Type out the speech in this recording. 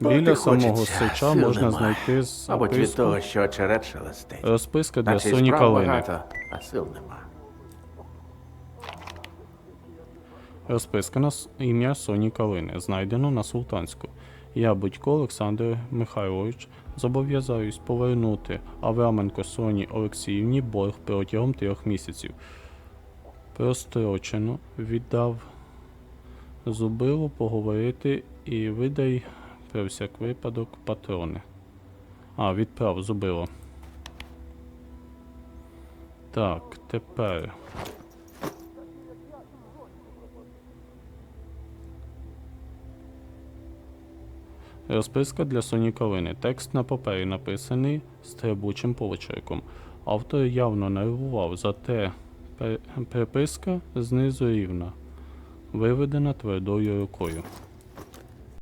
Біля самого сича можна знайти Мабуть, від того, що очерет шелестить. розписка для Наче й Соні справ Калини. багато, а сил нема. Розписка на с- ім'я Соні Калини, знайдено на Султанську. Я, Будько Олександр Михайлович, зобов'язаюсь повернути Авраменко Соні Олексіївні борг протягом трьох місяців. Прострочено віддав зубилу поговорити і видай про всяк випадок патрони. А, відправ зубило. Так, тепер. Розписка для Соні Калини. Текст на папері написаний стрибучим почерком. Автор явно нервував, зате переписка знизу рівна, виведена твердою рукою.